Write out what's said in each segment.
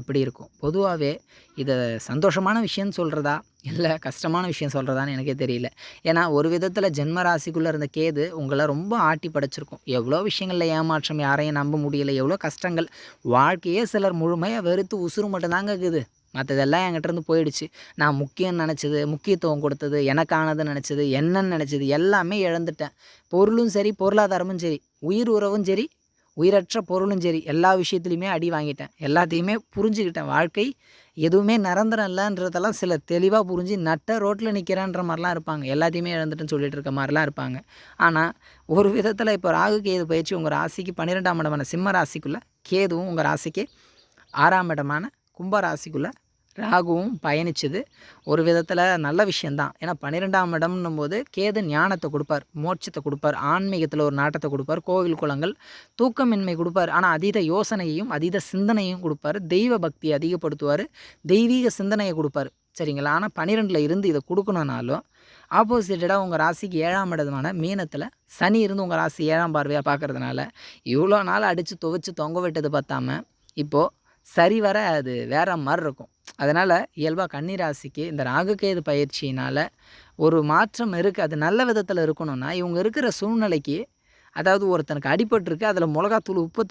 எப்படி இருக்கும்? பொதுவாகவே இதை சந்தோஷமான விஷயம்னு சொல்கிறதா இல்லை கஷ்டமான விஷயம் சொல்கிறதான்னு எனக்கே தெரியல. ஏன்னா ஒரு விதத்தில் ஜென்ம ராசிக்குள்ளே இருந்த கேது உங்களை ரொம்ப ஆட்டி படைச்சிருக்கும். எவ்வளோ விஷயங்களில் ஏமாற்றம் யாரையும் நம்ப முடியல. எவ்வளோ கஷ்டங்கள். வாழ்க்கையே சிலர் முழுமையாக வெறுத்து உசுறு மட்டும்தாங்க இருக்குது. மற்றதெல்லாம் என்கிட்ட இருந்து போயிடுச்சு. நான் முக்கியம் நினச்சது முக்கியத்துவம் கொடுத்தது எனக்கானது நினச்சது என்னன்னு நினச்சது எல்லாமே இழந்துட்டேன். பொருளும் சரி பொருளாதாரமும் சரி உயிர் உறவும் சரி உயிரற்ற பொருளும் சரி எல்லா விஷயத்துலையுமே அடி வாங்கிட்டேன். எல்லாத்தையுமே புரிஞ்சுக்கிட்டேன். வாழ்க்கை எதுவுமே நிரந்தரம் இல்லைன்றதெல்லாம் சில தெளிவாக புரிஞ்சு நட்ட ரோட்டில் நிற்கிறேன்ற மாதிரிலாம் இருப்பாங்க. எல்லாத்தையுமே இழந்துட்டுன்னு சொல்லிட்டு இருக்க மாதிரிலாம் இருப்பாங்க. ஆனால் ஒரு விதத்தில் இப்போ ராகு கேது பயிற்சி உங்கள் ராசிக்கு பன்னிரெண்டாம் இடமான சிம்ம ராசிக்குள்ளே கேதுவும் உங்கள் ராசிக்கு ஆறாம் இடமான கும்ப ராசிக்குள்ளே ராகுவும் பயணிச்சது. ஒரு விதத்தில் நல்ல விஷயந்தான் ஏன்னா பன்னிரெண்டாம் இடம்னும் போது கேது ஞானத்தை கொடுப்பார் மோட்சத்தை கொடுப்பார் ஆன்மீகத்தில் ஒரு நாட்டத்தை கொடுப்பார் கோவில் குளங்கள் தூக்கமின்மை கொடுப்பார். ஆனால் அதீத யோசனையையும் அதீத சிந்தனையும் கொடுப்பார். தெய்வ பக்தியை அதிகப்படுத்துவார் தெய்வீக சிந்தனையை கொடுப்பார். சரிங்களா? ஆனால் பன்னிரெண்டில் இருந்து இதை கொடுக்கணுன்னாலும் ஆப்போசிட்டடாக உங்கள் ராசிக்கு ஏழாம் இடமான மீனத்தில் சனி இருந்து உங்கள் ராசி ஏழாம் பார்வையாக பார்க்கறதுனால இவ்வளோ நாள் அடித்து துவைச்சு தொங்க விட்டது பார்த்தாம இப்போது சரி வர அது வேற மாதிரி இருக்கும். அதனால் இயல்பாக கன்னிராசிக்கு இந்த ராகுகேது பயிற்சியினால் ஒரு மாற்றம் இருக்குது அது நல்ல விதத்தில் இருக்கணும்னா இவங்க இருக்கிற சூழ்நிலைக்கு அதாவது ஒருத்தனுக்கு அடிபட்டிருக்கு அதில் மிளகாத்தூள் உப்பு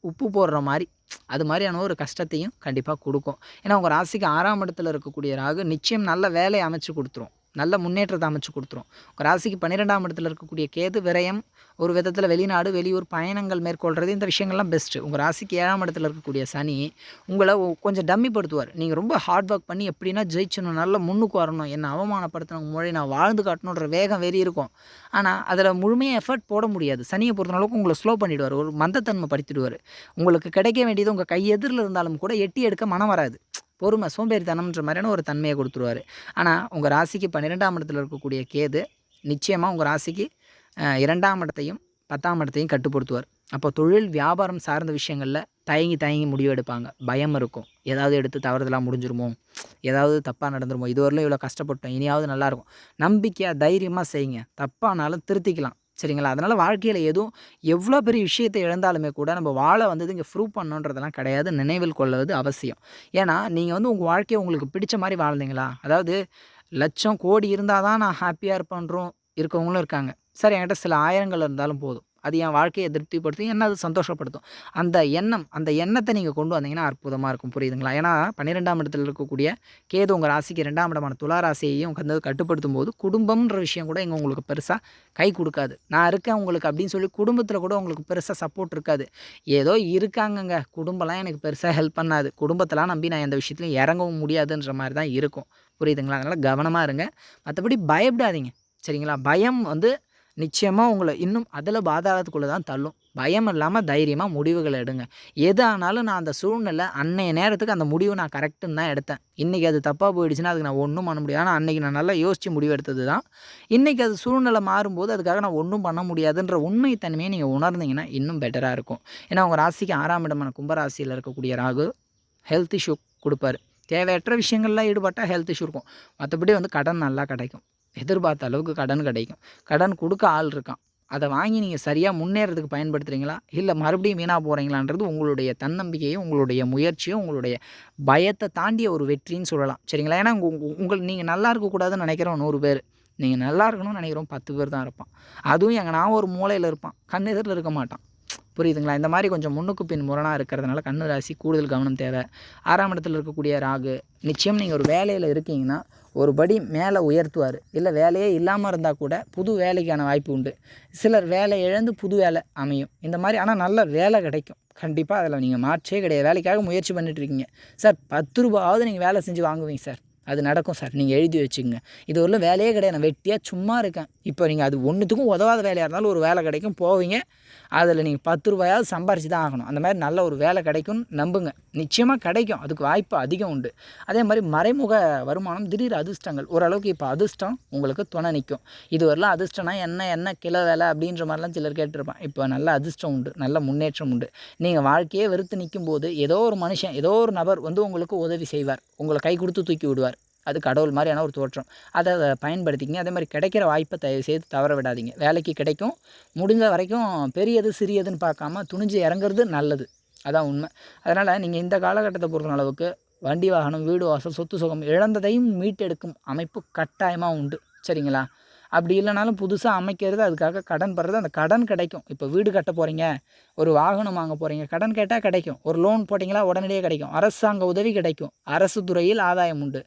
உப்பு போடுற மாதிரி அது மாதிரியான ஒரு கஷ்டத்தையும் கண்டிப்பாக கொடுக்கும். ஏன்னா உங்கள் ராசிக்கு ஆறாம் இடத்துல இருக்கக்கூடிய ராகு நிச்சயம் நல்ல வேலையை அமைச்சு கொடுத்துரும். நல்ல முன்னேற்றத்தை அமைச்சு கொடுத்துரும். உங்கள் ராசிக்கு பன்னிரெண்டாம் இடத்துல இருக்கக்கூடிய கேது விரயம் ஒரு விதத்தில் வெளிநாடு வெளியூர் பயணங்கள் மேற்கொள்கிறது இந்த விஷயங்கள்லாம் பெஸ்ட்டு உங்கள் ராசிக்கு ஏழாம் இடத்துல இருக்கக்கூடிய சனி உங்களை கொஞ்சம் டம்மிப்படுத்துவார். நீங்கள் ரொம்ப ஹார்ட் ஒர்க் பண்ணி எப்படின்னா ஜெயிச்சணும் நல்ல முன்னுக்கு வரணும். என்னை அவமானப்படுத்தின மொழி நான் வாழ்ந்து காட்டணுன்ற வேகம் வெறி இருக்கும். ஆனால் அதில் முழுமையாக எஃபர்ட் போட முடியாது. சனியை பொறுத்த அளவுக்கு உங்களை ஸ்லோ பண்ணிவிடுவார் ஒரு மந்தத்தன்மை படுத்திடுவார். உங்களுக்கு கிடைக்க வேண்டியது உங்கள் கையெதிரில் இருந்தாலும் கூட எட்டி எடுக்க மனம் வராது. பொறுமை சோம்பேறித்தனம்ன்ற மாதிரியான ஒரு தன்மையை கொடுத்துருவாரு. ஆனால் உங்கள் ராசிக்கு பன்னிரெண்டாம் இடத்துல இருக்கக்கூடிய கேது நிச்சயமாக உங்கள் ராசிக்கு இரண்டாம் இடத்தையும் பத்தாம் இடத்தையும் கட்டுப்படுத்துவார். அப்போ தொழில் வியாபாரம் சார்ந்த விஷயங்களில் தயங்கி தயங்கி முடிவு எடுப்பாங்க. பயம் இருக்கும். ஏதாவது எடுத்து தவறுதலாக முடிஞ்சிருமோ? ஏதாவது தப்பாக நடந்துருமோ? இதுவரையிலும் இவ்வளோ கஷ்டப்பட்டோம். இனியாவது நல்லாயிருக்கும் நம்பிக்கையாக தைரியமாக செய்யுங்க. தப்பானாலும் திருத்திக்கலாம். சரிங்களா? அதனால் வாழ்க்கையில் எதுவும் எவ்வளோ பெரிய விஷயத்தை இழந்தாலுமே கூட நம்ம வாழை வந்தது இங்கே ப்ரூவ் பண்ணணுன்றதெல்லாம் கிடையாது. நினைவில் கொள்வது அவசியம். ஏன்னா நீங்கள் வந்து உங்கள் வாழ்க்கையை உங்களுக்கு பிடிச்ச மாதிரி வாழ்ந்தீங்களா? அதாவது லட்சம் கோடி இருந்தால் தான் நான் ஹாப்பியாக இருப்பேன்றோம் இருக்கவங்களும் இருக்காங்க. சார் என்கிட்ட சில ஆயிரங்கள் இருந்தாலும் போதும். அது என் வாழ்க்கையை திருப்திப்படுத்தும் என்ன அது சந்தோஷப்படுத்தும். அந்த எண்ணம் அந்த எண்ணத்தை நீங்கள் கொண்டு வந்தீங்கன்னா அற்புதமாக இருக்கும். புரியுதுங்களா? ஏன்னா பன்னிரெண்டாம் இடத்துல இருக்கக்கூடிய கேது உங்கள் ராசிக்கு ரெண்டாம் இடமான துலா ராசியையும் வந்து கட்டுப்படுத்தும் போது குடும்பம்ன்ற விஷயம் கூட இங்கே உங்களுக்கு பெருசாக கை கொடுக்காது. நான் இருக்கேன் உங்களுக்கு அப்படின்னு சொல்லி குடும்பத்தில் கூட உங்களுக்கு பெருசாக சப்போர்ட் இருக்காது. ஏதோ இருக்காங்கங்க. குடும்பம்லாம் எனக்கு பெருசாக ஹெல்ப் பண்ணாது. குடும்பத்தெல்லாம் நம்பி நான் எந்த விஷயத்துலையும் இறங்கவும் முடியாதுன்ற மாதிரி தான் இருக்கும். புரியுதுங்களா? அதனால் கவனமாக இருங்க. மற்றபடி பயப்படாதீங்க. சரிங்களா? பயம் வந்து நிச்சயமாக உங்களை இன்னும் அதில் பாதாளத்துக்குள்ளே தான் தள்ளும். பயம் இல்லாமல் தைரியமாக முடிவுகளை எடுங்க. எது ஆனாலும் நான் அந்த சூழ்நிலை அன்னைய நேரத்துக்கு அந்த முடிவு நான் கரெக்டுன்னு தான் எடுத்தேன். இன்றைக்கி அது தப்பாக போயிடுச்சுன்னா அதுக்கு நான் ஒன்றும் பண்ண முடியாது. ஆனால் அன்றைக்கி நான் நல்லா யோசித்து முடிவு எடுத்தது தான். இன்றைக்கி அது சூழ்நிலை மாறும்போது அதுக்காக நான் ஒன்றும் பண்ண முடியாதுன்ற உண்மை தன்மையை நீங்கள் உணர்ந்தீங்கன்னா இன்னும் பெட்டராக இருக்கும். ஏன்னா உங்கள் ராசிக்கு ஆறாம் இடமான கும்பராசியில் இருக்கக்கூடிய ராகு ஹெல்த் இஷ்யூ கொடுப்பாரு. தேவையற்ற விஷயங்கள்லாம் ஈடுபட்டால் ஹெல்த் இஷ்யூ இருக்கும். மற்றபடி வந்து கடன் நல்லா கிடைக்கும். எதிர்பார்த்த அளவுக்கு கடன் கிடைக்கும். கடன் கொடுக்க ஆள் இருக்கான். அதை வாங்கி நீங்கள் சரியாக முன்னேறதுக்கு பயன்படுத்துகிறீங்களா இல்லை மறுபடியும் வீணாக போகிறீங்களான்றது உங்களுடைய தன்னம்பிக்கையும் உங்களுடைய முயற்சியும் உங்களுடைய பயத்தை தாண்டிய ஒரு வெற்றின்னு சொல்லலாம். சரிங்களா? ஏன்னா உங்கள் உங்கள் நீங்கள் நல்லா இருக்கக்கூடாதுன்னு நினைக்கிறோம் நூறு பேர். நீங்கள் நல்லா இருக்கணும்னு நினைக்கிறோம் பத்து பேர் தான் இருப்பான். அதுவும் எங்கன்னா ஒரு மூலையில் இருப்பான். கண் எதிரில் இருக்க மாட்டான். புரியுதுங்களா? இந்த மாதிரி கொஞ்சம் முன்னுக்கு பின் முரணாக இருக்கிறதுனால கண்ணு ராசி கூடுதல் கவனம் தேவை. ஆறாம் இடத்துல இருக்கக்கூடிய ராகு நிச்சயம் நீங்கள் ஒரு வேலையில் இருக்கீங்கன்னா ஒரு படி மேலே உயர்த்துவார். இல்லை வேலையே இல்லாமல் இருந்தால் கூட புது வேலைக்கான வாய்ப்பு உண்டு. சிலர் வேலை இழந்து புது வேலை அமையும். இந்த மாதிரி ஆனால் நல்ல வேலை கிடைக்கும். கண்டிப்பாக அதில் நீங்கள் மாற்றே கிடையாது. வேலைக்காக முயற்சி பண்ணிட்டு இருக்கீங்க. சார் பத்து ரூபாவது நீங்கள் வேலை செஞ்சு வாங்குவீங்க சார். அது நடக்கும் சார். நீங்கள் எழுதி வச்சுக்கோங்க. இது ஒரு வேலையே கிடையாது. நான் வெட்டியாக சும்மா இருக்கேன். இப்போ நீங்கள் அது ஒன்றுத்துக்கும் உதவாத வேலையாக இருந்தாலும் ஒரு வேலை கிடைக்கும் போவீங்க. அதில் நீங்கள் பத்து ரூபாயாவது சம்பாரிச்சு தான் ஆகணும். அந்த மாதிரி நல்ல ஒரு வேலை கிடைக்கும்னு நம்புங்க. நிச்சயமாக கிடைக்கும். அதுக்கு வாய்ப்பு அதிகம் உண்டு. அதே மாதிரி மறைமுக வருமானம் திடீர் அதிர்ஷ்டங்கள். ஓரளவுக்கு இப்போ அதிர்ஷ்டம் உங்களுக்கு துணை நிற்கும் இது வரலாம் அதிர்ஷ்டம்னா என்ன என்ன கிலோ வேலை அப்படின்ற மாதிரிலாம் சிலர் கேட்டிருப்பான் இப்போ நல்ல அதிர்ஷ்டம் உண்டு. நல்ல முன்னேற்றம் உண்டு. நீங்கள் வாழ்க்கையே வெறுத்து நிற்கும் போது ஏதோ ஒரு மனுஷன் ஏதோ ஒரு நபர் வந்து உங்களுக்கு உதவி செய்வார். உங்களை கை கொடுத்து தூக்கி விடுவார். அது கடவுள் மாதிரியான ஒரு தோற்றம். அதை பயன்படுத்திக்கிங்க. அதே மாதிரி கிடைக்கிற வாய்ப்பை தயவு செய்து தவற விடாதீங்க. வேலைக்கு கிடைக்கும். முடிஞ்ச வரைக்கும் பெரியது சிறியதுன்னு பார்க்காம துணிஞ்சு இறங்குறது நல்லது. அதான் உண்மை. அதனால் நீங்கள் இந்த காலகட்டத்தை பொறுத்த அளவுக்கு வண்டி வாகனம் வீடு வாசல் சொத்து சுகம் இழந்ததையும் மீட்டெடுக்கும் அமைப்பு கட்டாயமாக உண்டு. சரிங்களா? அப்படி இல்லைனாலும் புதுசாக அமைக்கிறது அதுக்காக கடன் படுறது அந்த கடன் கிடைக்கும். இப்போ வீடு கட்ட போகிறீங்க ஒரு வாகனம் வாங்க போகிறீங்க கடன் கேட்டால் கிடைக்கும். ஒரு லோன் போட்டிங்களா உடனடியாக கிடைக்கும். அரசாங்க உதவி கிடைக்கும். அரசு துறையில் ஆதாயம் உண்டு.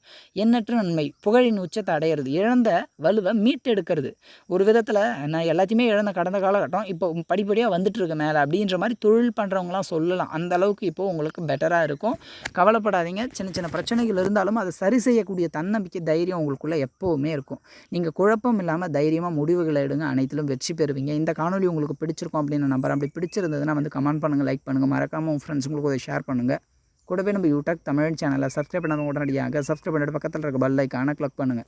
எண்ணற்ற நன்மை புகழின் உச்சத்தை அடையிறது. இழந்த வலுவை மீட்டெடுக்கிறது. ஒரு விதத்தில் நான் எல்லாத்தையுமே இழந்த கடந்த காலகட்டம் இப்போ படிப்படியாக வந்துட்டு இருக்கு மேலே அப்படின்ற மாதிரி தொழில் பண்ணுறவங்களாம் சொல்லலாம். அந்த அளவுக்கு இப்போது உங்களுக்கு பெட்டராக இருக்கும். கவலைப்படாதீங்க. சின்ன சின்ன பிரச்சனைகள் இருந்தாலும் அதை சரி செய்யக்கூடிய தன்னம்பிக்கை தைரியம் உங்களுக்குள்ளே எப்போவுமே இருக்கும். நீங்கள் குழப்பம் இல்லாமல் தைரியமாக முடிவுகளை எடுங்க. அனைத்திலும் வெற்றி பெறுவீங்க. இந்த காணொலி உங்களுக்கு பிடிச்சிருக்கும் அப்படின்னு நம்பர் அப்படி பிடிச்சிருந்ததுன்னா வந்து கமெண்ட் பண்ணுங்கள் லைக் பண்ணுங்கள் மறக்காமல் உங்கள் ஃப்ரெண்ட்ஸுங்களுக்கு அதை ஷேர் பண்ணுங்கள் கூடவே நம்ம யூடியூப் தமிழ் சேனலை சப்ஸ்கிரைப் பண்ணாமல் உடனடியாக சப்ஸ்கிரைப் பண்ணிட்டு பக்கத்தில் இருக்க பெல் ஐக்கானை கிளிக் பண்ணுங்கள்